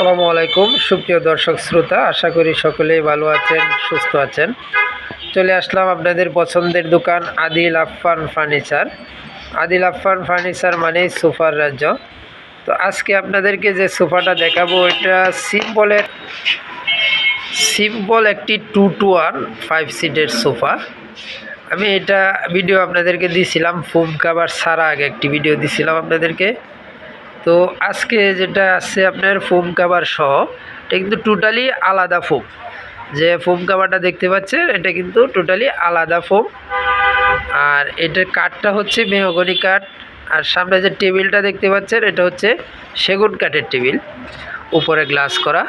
আসসালামু আলাইকুম। সুপ্রিয় দর্শক, শ্রোতা, আশা করি সকলেই ভালো আছেন, সুস্থ আছেন। চলে আসলাম আপনাদের পছন্দের দোকান, আদিল আফফান ফার্নিচার। আদিল আফফান ফার্নিচার মানেই সোফার রাজ্য। তো আজকে আপনাদেরকে যে সোফাটা দেখাবো, এটা সিম্পলের সিম্পল একটি টু টু ওয়ান ফাইভ সিটের সোফা। আমি এটা ভিডিও আপনাদেরকে দিয়েছিলাম ফোম কাভার ছাড়া আগে একটি ভিডিও দিয়েছিলাম আপনাদেরকে। তো আজকে যেটা আছে আপনার ফোম কাভার সহ, এটা কিন্তু টোটালি আলাদা ফোম। যে ফোম কাভারটা দেখতে পাচ্ছেন, এটা কিন্তু টোটালি আলাদা ফোম। আর এটার কাঠটা হচ্ছে মেহগনি কাঠ আর সামনে যে টেবিলটা দেখতে পাচ্ছেন, এটা হচ্ছে সেগুন কাঠের টেবিল, উপরে গ্লাস করা।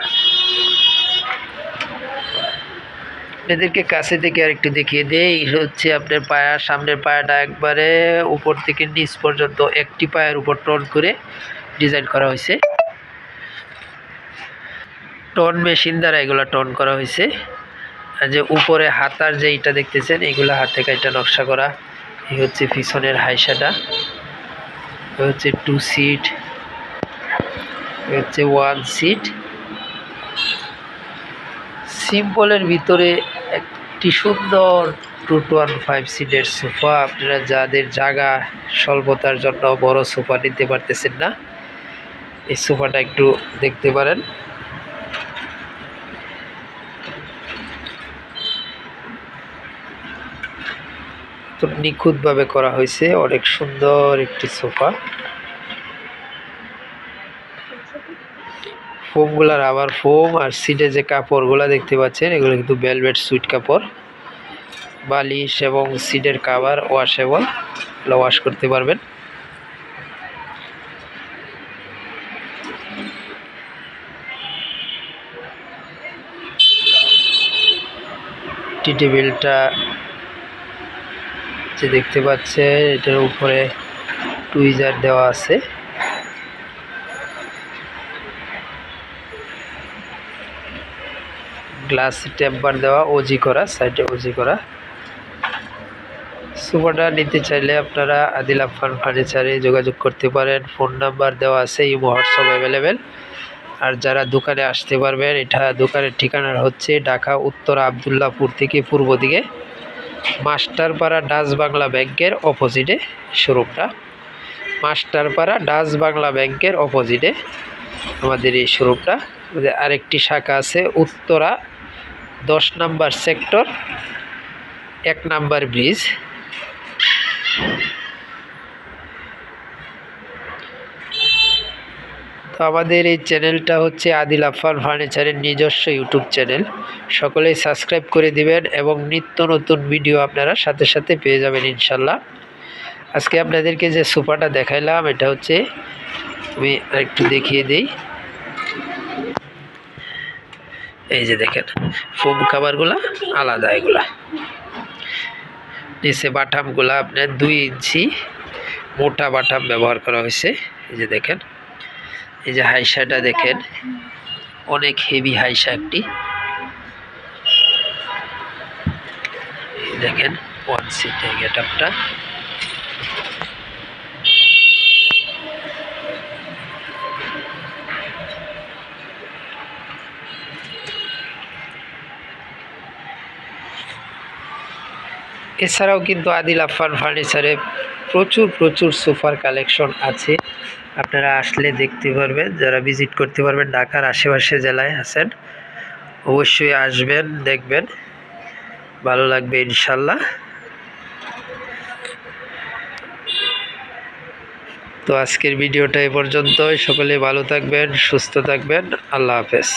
এদেরকে কাছে থেকে আর একটু দেখিয়ে দিই হচ্ছে আপনার পায়া, সামনের পায়াটা একবারে উপর থেকে নিচ পর্যন্ত, একটি পায়ের উপর টন করে। ডিজাইন করা হয়েছে। টন মেশিন দ্বারা এগুলো টন করা হয়েছে। আর যে উপরে হাতার যে ইটা দেখতেছেন, এগুলো হাতে কাইটা নকশা করা। এই হচ্ছে পিছনের হাইসাটা। হচ্ছে টু সিট হচ্ছে ওয়ান সিট সিম্পলের ভিতরে একটি সুন্দর টু টু ওয়ান ফাইভ সিটের সোফা আপনারা যাদের জায়গা স্বল্পতার জন্য বড় সোফা নিতে পারতেছেন না। এই সোফাটা একটু দেখতে পারেন। তো নিখুঁতভাবে করা হয়েছে, অনেক সুন্দর একটি সোফা। ফোমগুলার আবার ফোম আর সিটে যে কাপড়গুলো দেখতে পাচ্ছেন, এগুলো কিন্তু ভেলভেট সুইট কাপড়। বালিশ এবং সিটের কাভার ওয়াশেবল ওয়াশ করতে পারবেন। টি টেবিলটা যে দেখতে পাচ্ছে, এটার উপরে টুইজার দেওয়া আছে। গ্লাস টেম্পার দেওয়া ওজি করা সাইডে ওজি করা। সুপারটা নিতে চাইলে আপনারা আদিল আফান ফার্নিচারে যোগাযোগ করতে পারেন। ফোন নাম্বার দেওয়া আছে, ইমো, হোয়াটসঅ্যাপ অ্যাভেলেবেল আর যারা দোকানে আসতে পারবেন, এটা দোকানের ঠিকানা হচ্ছে ঢাকা উত্তর আবদুল্লাপুর থেকে পূর্ব দিকে মাস্টারপাড়া ডাচ বাংলা ব্যাংকের অপোজিটে শোরুমটা। মাস্টারপাড়া ডাচ বাংলা ব্যাংকের অপোজিটে আমাদের এই শোরুমটা। আরেকটি শাখা আছে উত্তরা দশ নাম্বার সেক্টর, এক নাম্বার ব্রিজ। আমাদের এই চ্যানেলটা হচ্ছে আদিল আফান ফার্নিচারের নিজস্ব ইউটিউব চ্যানেল। সকলেই সাবস্ক্রাইব করে দিবেন এবং নিত্য নতুন ভিডিও আপনারা সাথে সাথে পেয়ে যাবেন ইনশাল্লাহ। আজকে আপনাদেরকে যে সোফাটা দেখাইলাম, এটা হচ্ছে আমি একটু দেখিয়ে দিই। এই যে দেখেন, ফোম খাবারগুলা আলাদা এগুলা। নিচে বাটামগুলা আপনার দুই ইঞ্চি মোটা বাটাম ব্যবহার করা হয়েছে। এই যে দেখেন এই যে হাইসাটা দেখেন অনেক হেভি হাইসা একটি। দেখেন ওয়ান সিটে গেট আপটা এছাড়াও কিন্তু আদিল আফান ফার্নিচারে প্রচুর প্রচুর সোফার কালেকশন আছে। আপনারা আসলে দেখতে পারবেন, যারা ভিজিট করতে পারবেন, ঢাকার আশেপাশে জেলায় আছেন, অবশ্যই আসবেন, দেখবেন। ভালো লাগবে ইনশাল্লাহ। তো আজকের ভিডিওটা এ পর্যন্তই। সকলে ভালো থাকবেন, সুস্থ থাকবেন। আল্লাহ হাফেজ।